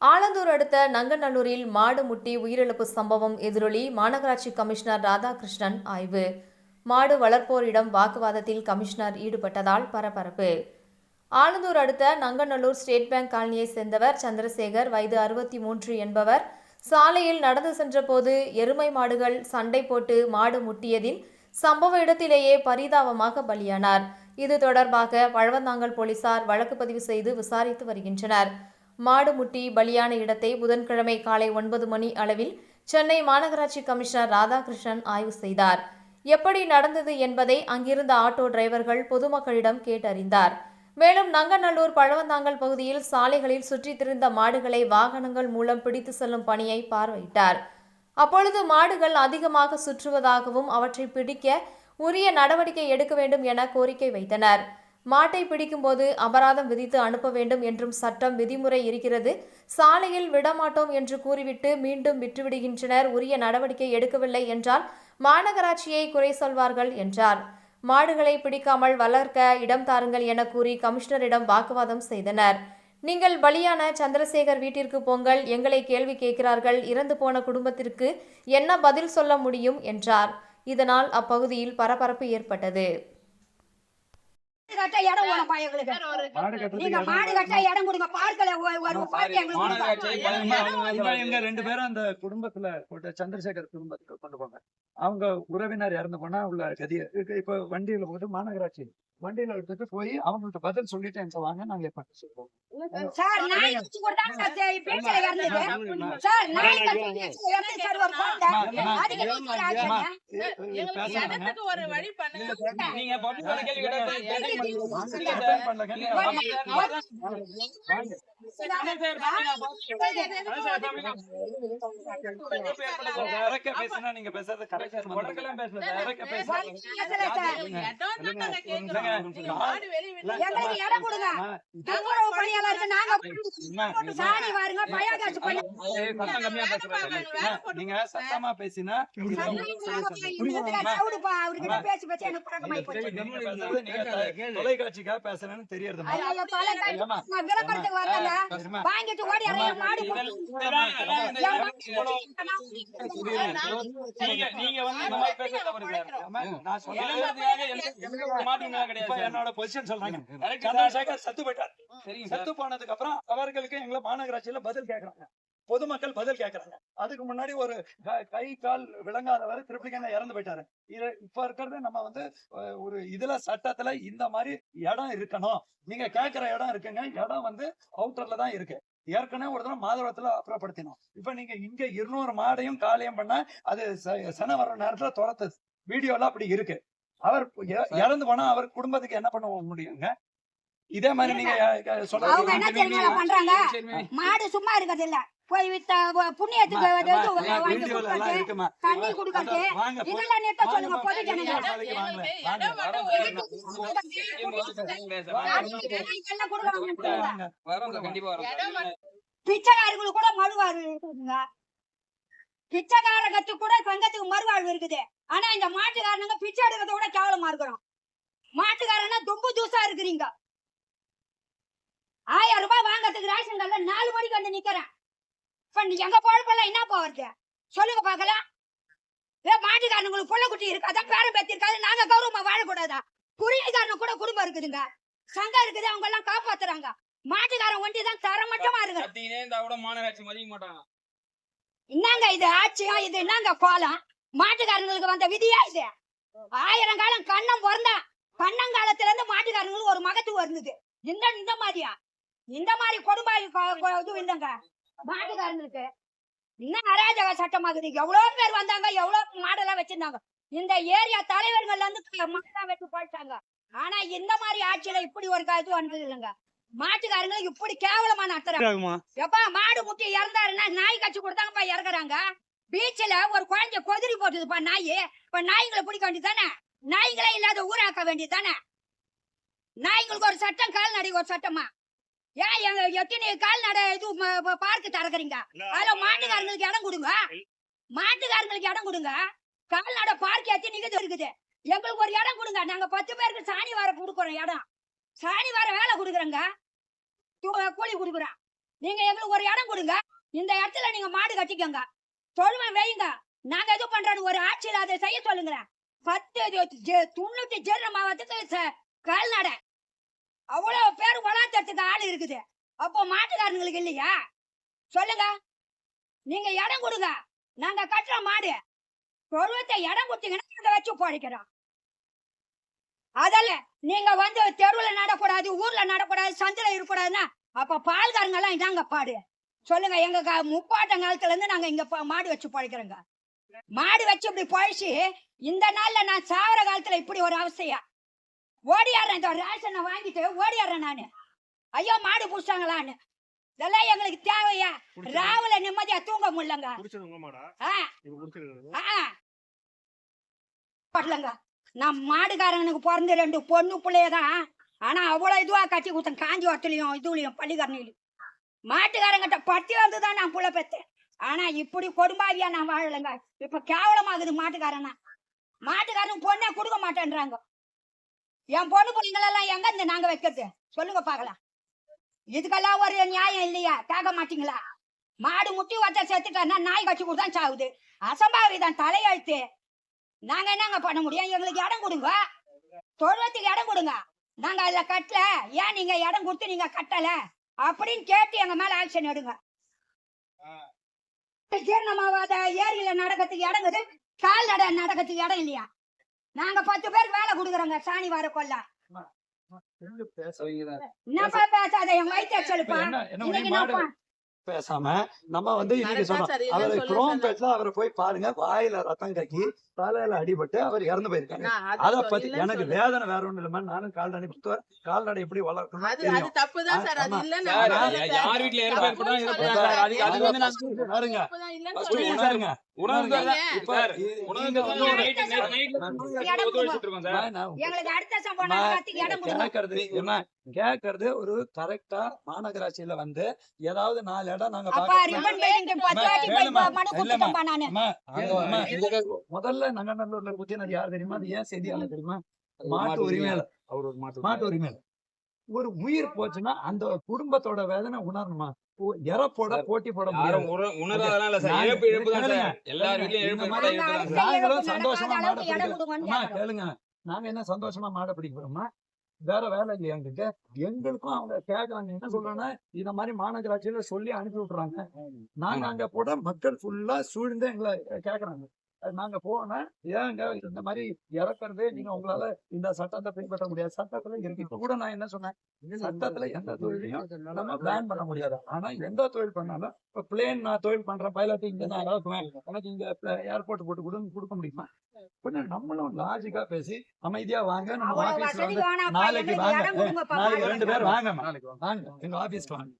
ஆலந்தூர் அடுத்த நங்கநல்லூரில் மாடு முட்டி உயிரிழப்பு சம்பவம் எதிரொலி மாநகராட்சி கமிஷனர் ராதாகிருஷ்ணன் ஆய்வு. மாடு வளர்ப்போரிடம் வாக்குவாதத்தில் கமிஷனர் ஈடுபட்டதால் பரபரப்பு. ஆலந்தூர் அடுத்த நங்கநல்லூர் ஸ்டேட் பேங்க் காலனியை சேர்ந்தவர் சந்திரசேகர். வயது அறுபத்தி மூன்று என்பவர். சாலையில் நடந்து சென்றபோது எருமை மாடுகள் சண்டை போட்டு மாடு முட்டியதில் சம்பவ இடத்திலேயே பரிதாபமாக பலியானார். இது தொடர்பாக பழவந்தாங்கல் போலீசார் வழக்கு பதிவு செய்து விசாரித்து வருகின்றனர். மாடு முட்டி பலியான இடத்தை புதன்கிழமை காலை ஒன்பது மணி அளவில் சென்னை மாநகராட்சி கமிஷனர் ராதாகிருஷ்ணன் ஆய்வு செய்தார். எப்படி நடந்தது என்பதை அங்கிருந்த ஆட்டோ டிரைவர்கள் பொதுமக்களிடம் கேட்டறிந்தார். மேலும் நங்கநல்லூர் பழவந்தாங்கல் பகுதியில் சாலைகளில் சுற்றித் திரிந்த மாடுகளை வாகனங்கள் மூலம் பிடித்து செல்லும் பணியை பார்வையிட்டார். அப்பொழுது மாடுகள் அதிகமாக சுற்றுவதாகவும் அவற்றை பிடிக்க உரிய நடவடிக்கை எடுக்க வேண்டும் என கோரிக்கை வைத்தனர். மாட்டை பிடிக்கும்போது அபராதம் விதித்து அனுப்ப வேண்டும் என்றும் சட்டம் விதிமுறை இருக்கிறது. சாலையில் விடமாட்டோம் என்று கூறிவிட்டு மீண்டும் விற்றுவிடுகின்றனர் உரிய நடவடிக்கை எடுக்கவில்லை என்றால் மாநகராட்சியை குறை சொல்வார்கள் என்றார். மாடுகளை பிடிக்காமல் வளர்க்க இடம் தாருங்கள் என கூறி கமிஷனரிடம் வாக்குவாதம் செய்தனர். நீங்கள் பலியான சந்திரசேகர் வீட்டிற்கு போங்கள். எங்களை கேள்வி கேட்கிறார்கள். இறந்து போன குடும்பத்திற்கு என்ன பதில் சொல்ல முடியும் என்றார். இதனால் அப்பகுதியில் பரபரப்பு ஏற்பட்டது. கட்ட இடம் வேணும்ப்பா எங்களுக்கு மாடு கட்டுறதுக்கு நீங்க இடம் மாடு கட்ட இடம் கொடுங்க. பார்க்கல ஒரு- ஒரு பார்க்க எங்களுக்கு மாநகராட்சி கொடுங்க. பதினஞ்சு இவங்க இவங்க ரெண்டு பேரும் அந்த குடும்பத்துல போட்டு சந்திரசேகர் குடும்பத்துக்கு கொண்டு போங்க. அவங்க உறவினர் இறந்து போனா உள்ள கதிய இப்ப- இப்ப வண்டியில போட்டு மாநகராட்சி. வண்டியில எடுத்துட்டு போய் அவங்கள்ட்ட பதில் சொல்லிட்டு எங்க வாங்க நாங்க சொல்றோம் சார் நாய் கடிச்சு கொடுத்தாங்க சார் பேச்சுல இறந்தது சார் நாய் கடிச்சு பேச்சுல இறந்தது சார் ஒரு குழந்தை அதுக்கு என்ன சார் ஆச்சுங்க? பேசுறாங்க எனக்கு ஒரு வழி பண்ணுங்க நீங்க கேள்வி கேட்டா பேசுறது கரெக்டா பேசுறது எங்களுக்கு இடம் கொடுங்க. நங்கூரவு பணியாளருக்கு நாங்க சாணி வாருங்க. பண்ணி. அம்மா, நீங்க சத்தமா பேசினா அவர்கிட்ட பேசி பேசி எனக்கு பழக்கமாயி போச்சு. தொலைக்காட்சிக்காக பேசுறேன்னு? நான் விளம்பரத்துக்கு வரலங்க. வாங்கிட்டு ஓடி மாடு நீங்க வந்து இந்த மாதிரி பேச தவறு நான் எந்த மாட்டுங்களா கிடையாது. என்னோட பொசிஷன் சொல்றாங்க. சந்திரசேகர் செத்து போயிட்டார். செத்து போனதுக்கு அப்புறம் அவர்களுக்கு எங்களை மாநகராட்சியில பதில் கேக்குறாங்க. பொதுமக்கள் பதில் கேக்குறாங்க. அதுக்கு முன்னாடி ஒரு க- கால் விளங்காதவர் திருப்பதிக்கண்ண இறந்து போயிட்டாரு. இது இப்ப இருக்கிறது நம்ம வந்து ஒரு இதுல சட்டத்துல இந்த மாதிரி இடம் இருக்கணும். நீங்க கேக்குற இடம் இருக்குங்க. இடம் வந்து அவுட்டர்ல தான் இருக்கு. ஏற்கனவே ஒரு தடவை மாதவரத்துல அப்புறப்படுத்தினோம். இப்ப நீங்க இங்க இருநூறு மாடையும் காலையும் பண்ணா அது சன வர நேரத்துல துரத்து. வீடியோல அப்படி இருக்கு. அவர் இறந்து போனா அவர் குடும்பத்துக்கு என்ன பண்ண முடியுங்க? இதே மாதிரி நீங்க பண்றாங்க? மாடு சும்மா இருக்கிறது இல்ல. போய் வித்த புண்ணியத்துக்கு தண்ணி கொடுக்கறது. இதெல்லாம் நிறுத்த சொல்லுங்க பொது ஜனங்க பிச்சைக்காரங்களுக்கு கூட இருக்குதுங்க பிச்சைக்காரகத்து கூட பங்கத்துக்கு மறுவாழ்வு இருக்குது. ஆனா இந்த மாட்டுக்காரனுங்க பிச்சை எடுக்கிறத விட கேவலமா இருக்கிறோம் மாட்டுக்காரனா தும்பு தூசா இருக்கிறீங்க. ஆயிரம் ரூபாய் வாங்கறதுக்கு ரேஷன் கடையில நாலு மணிக்கு வந்து நிக்கிறேன். இப்ப நீ எங்க பொழப்பெல்லாம் என்ன போறது சொல்லுங்க பாக்கலாம் ஏ மாட்டுக்காரனுங்களுக்கு புள்ள குட்டி இருக்காதா பேரம் பேத்தி இருக்காது நாங்க கௌரவமா வாழக்கூடாதா? குடிகாரனு கூட குடும்பம் இருக்குதுங்க. சங்கம் இருக்குது. அவங்க எல்லாம் காப்பாத்துறாங்க. மாட்டுக்காரன் ஒண்டி தான் தரமட்டமா இருக்கு கூட மாநகராட்சி மதிக்க மாட்டாங்க என்னங்க இது ஆட்சியா? இது என்னங்க கோலம்? மாட்டுக்காரங்களுக்கு வந்த விதியா இது? ஆயிரம் காலம் கண்ணம் பிறந்தா பன்னங்காலத்துல இருந்து மாட்டுக்காரங்களுக்கு ஒரு மகத்துவம் இருந்தது இந்த இந்த மாதிரியா? இந்த மாதிரி கொடுமை கொ- இது இல்லைங்க. மாட்டுக்காரங்களுக்கு இன்னும் அராஜக சட்டமாகுது? எவ்வளவு பேர் வந்தாங்க எவ்வளவு மாடெல்லாம் வச்சிருந்தாங்க. இந்த ஏரியா தலைவர்கள்ல இருந்து மாடெல்லாம் வச்சு போயிட்டாங்க. ஆனா இந்த மாதிரி ஆட்சியில இப்படி ஒரு இது வந்தது இல்லைங்க. மாட்டுக்காரங்களுக்கு இப்படி கேவலமா நடத்துறாங்க. எப்பா மாடு முட்டி இறந்தாருன்னா நாய் கட்சி கொடுத்தாங்கப்பா இறக்குறாங்க. பீச்ல ஒரு குழந்தை கொதிரி போட்டுதுப்பா நாய். இப்ப நாய்களை பிடிக்க வேண்டியதானே நாய்களே இல்லாத ஊராக்க வேண்டியதானே நாய்களுக்கு ஒரு சட்டம் கால்நடைக்கு ஒரு சட்டமா? ஏன் எங்க எத்தனை கால்நடை இது பார்க்கு திறக்குறீங்க? அதுல மாட்டுக்காரங்களுக்கு இடம் கொடுங்க. மாட்டுக்காரங்களுக்கு இடம் கொடுங்க. கால்நடை பார்க் எத்தனை இருக்குது? எங்களுக்கு ஒரு இடம் கொடுங்க. நாங்க பத்து பேருக்கு சாணி வார கொடுக்குறோம் இடம். சாணி வார வேலை கொடுக்குறோங்க. கூலி கொடுக்குறோம் நீங்க எங்களுக்கு ஒரு இடம் கொடுங்க. இந்த இடத்துல நீங்க மாடு கட்டிக்கோங்க. தொழுவம் வைங்க நாங்க எது பண்றது ஒரு ஆட்சியில் அதை செய்ய சொல்லுங்களேன். பத்து ஜெ- தொண்ணூத்தி ஜெர்ர மாவட்டத்துக்கு ச- கால்நடை அவ்வளவு பேர் வளாத்தறதுக்கு ஆள் இருக்குது. அப்போ மாட்டுக்காரங்களுக்கு இல்லையா? சொல்லுங்க. நீங்க இடம் கொடுங்க. நாங்க கட்டுற மாடு. தொழுவத்தை இடம் கொடுத்தீங்கன்னா நாங்க வச்சு போடிக்கிறோம். அதல்ல நீங்க வந்து தெருவுல நடக்கூடாது ஊர்ல நடக்கூடாது சந்தில இருக்கக்கூடாதுன்னா அப்ப பால்காரங்க எல்லாம் இதாங்க பாடு. சொல்லுங்க எங்க முப்பாட்டம் காலத்துல இருந்து நாங்க இங்க மாடு வச்சு பழைக்கிறோங்க. மாடு வச்சு இப்படி பழிச்சு இந்த நாள்ல நான் சாவர காலத்துல இப்படி ஒரு அவஸ்தையா? ஓடியாடுறேன் இந்த ரேஷனை வாங்கிட்டு ஓடியாடுறேன் நானு. ஐயோ மாடு புடிச்சாங்களான்னு. இதெல்லாம் எங்களுக்கு தேவையா? ராவுல நிம்மதியா தூங்க முடியலங்க. ஆ. படலங்க நான் மாடுகாரனுக்கு பிறந்து ரெண்டு பொண்ணு பிள்ளையதான். ஆனா அவ்வளவு இதுவா கட்டி கொடுத்தேன். காஞ்சி வரத்துலயும் இதுலயும் பள்ளிக்கரணையிலும் மாட்டுக்காரங்கிட்ட பட்டி வந்துதான் நான் புள்ள பெற்றேன் ஆனா இப்படி கொடும்பாவியாக நான் வாழலைங்க. இப்ப கேவலமாகுது மாட்டுக்காரனா. மாட்டுக்காரன் பொண்ணே கொடுக்க மாட்டேன்றாங்க. என் பொண்ணு பிள்ளைங்களெல்லாம் எங்க இருந்து நாங்க வைக்கிறது? சொல்லுங்க பாக்கலாம் இதுக்கெல்லாம் ஒரு நியாயம் இல்லையா? கேட்க மாட்டீங்களா? மாடு முட்டி வச்ச செத்துட்டான்னா நாய் கட்சி கொடுத்தா சாவுது அசம்பாவிதான் தலையெழுத்து. நாங்க என்னங்க பண்ண முடியும்? எங்களுக்கு இடம் கொடுங்க. தொழுவத்துக்கு இடம் கொடுங்க. நாங்க அதுல கட்டல. ஏன் நீங்க இடம் கொடுத்து நீங்க கட்டல? அப்படின்னு கேட்டு எங்க மேல ஆக்ஷன் எடுங்க. ஜீரணமாவாத ஏரியில நடக்கிறதுக்கு இடங்குது கால்நடை நடக்கிறதுக்கு இடம் இல்லையா? நாங்க பத்து பேருக்கு வேலை கொடுக்குறோங்க சாணி வர பேச என்னப்பா பேசாத? என் வயிற்று சொல்லுப்பா இன்னைக்கு பேசாம நம்ம வந்து இன்னைக்கு சொன்னோம். அவரை போய் பாருங்க. வாயில ரத்தம் கக்கி தலையில அடிபட்டு அவர் இறந்து போயிருக்காங்க நான் அது பத்தி எனக்கு. வேதனை வேற ஒண்ணும் இல்லம்மா. நானும் கால்நடை புத்தவர் கால்நடை எப்படி வளர்க்கணும் கேக்குறது என்ன கேக்குறது ஒரு கரெக்டா மாநகராட்சியில வந்து ஏதாவது நாலு இடம் நாங்க அப்பா முதல்ல நங்கநல்லூர்ல குத்தினது யார் தெரியுமா? அது ஏன் செய்தியாளர் தெரியுமா? மாட்டு ஒரு மாட்டு உரிமையில ஒரு உயிர் போச்சுன்னா அந்த குடும்பத்தோட வேதனை உணரணுமா? இறப்போட போட்டி போட நாங்களும் சந்தோஷமா மாட பிடிக்கிறோம். கேளுங்க. நாங்க என்ன சந்தோஷமா மாட பிடிக்கிறோமா வேற வேலை இல்லையா எங்களுக்கு எங்களுக்கும் அவங்க கேக்குறாங்க. என்ன சொல்றாங்கன்னா இந்த மாதிரி மாநகராட்சியில சொல்லி அனுப்பி விட்டுறாங்க. நாங்க அங்க போட மக்கள் ஃபுல்லா சூழ்ந்து எங்களை கேக்குறாங்க. நாங்க போனா ஏங்க இந்த மாதிரி இறக்குறது? நீங்க உங்களால இந்த சட்டத்தை பின்பற்ற முடியாது. சட்டத்துல இருக்கு. கூட நான் என்ன சொன்னேன்? சட்டத்துல எந்த தொழிலையும் நம்ம பிளான் பண்ண முடியாது. ஆனா எந்த தொழில் பண்ணாலும் இப்ப பிளேன் நான் தொழில் பண்றேன் பைலட் இங்க நான் இறக்குவேன் எனக்கு இங்க ஏர்போர்ட் போட்டு கொடுன்னு கொடுக்க முடியுமா? கொஞ்சம் நம்மளும் லாஜிக்கா பேசி அமைதியா வாங்க நம்ம ஆபீஸ்ல வசதி வந்து நாளைக்கு வாங்க. நாளைக்கு ரெண்டு பேர். வாங்க வாங்க எங்க ஆபீஸ்க்கு வாங்க.